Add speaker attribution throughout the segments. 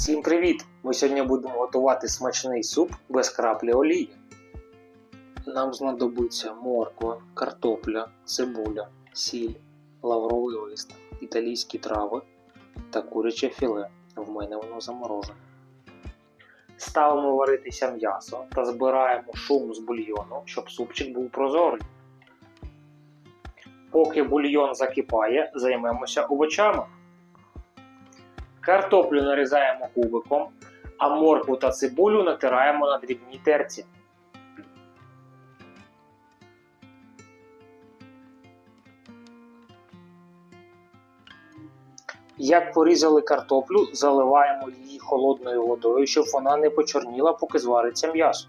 Speaker 1: Всім привіт! Ми сьогодні будемо готувати смачний суп без краплі олії. Нам знадобиться морква, картопля, цибуля, сіль, лавровий лист, італійські трави та куряче філе. В мене воно заморожене. Ставимо варитися м'ясо та збираємо шум з бульйону, щоб супчик був прозорий. Поки бульйон закипає, займемося овочами. Картоплю нарізаємо кубиком, а моркву та цибулю натираємо на дрібній терці. Як порізали картоплю, заливаємо її холодною водою, щоб вона не почорніла, поки звариться м'ясо.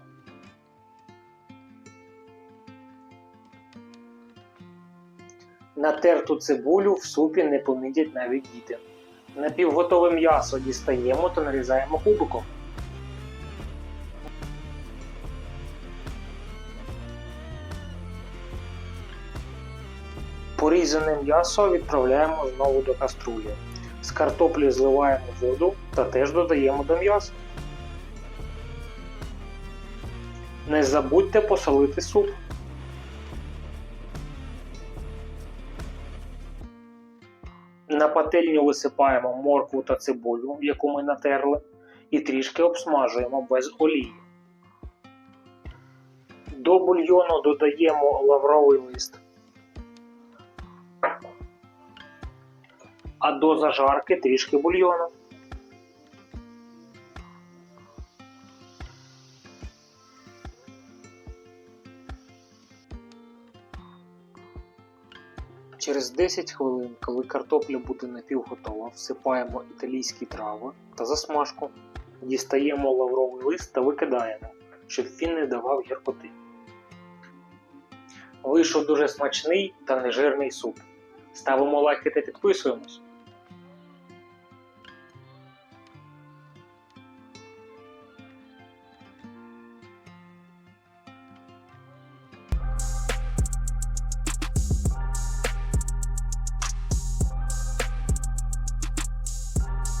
Speaker 1: Натерту цибулю в супі не помітять навіть діти. Напівготове м'ясо дістаємо та нарізаємо кубиком. Порізане м'ясо відправляємо знову до каструлі. З картоплі зливаємо воду та теж додаємо до м'яса. Не забудьте посолити суп. На пательню висипаємо моркву та цибулю, яку ми натерли, і трішки обсмажуємо без олії. До бульйону додаємо лавровий лист, а до зажарки трішки бульйону. Через 10 хвилин, коли картопля буде напівготова, всипаємо італійські трави та засмажку, дістаємо лавровий лист та викидаємо, щоб він не давав гіркоти. Вийшов дуже смачний та нежирний суп. Ставимо лайки та підписуємось.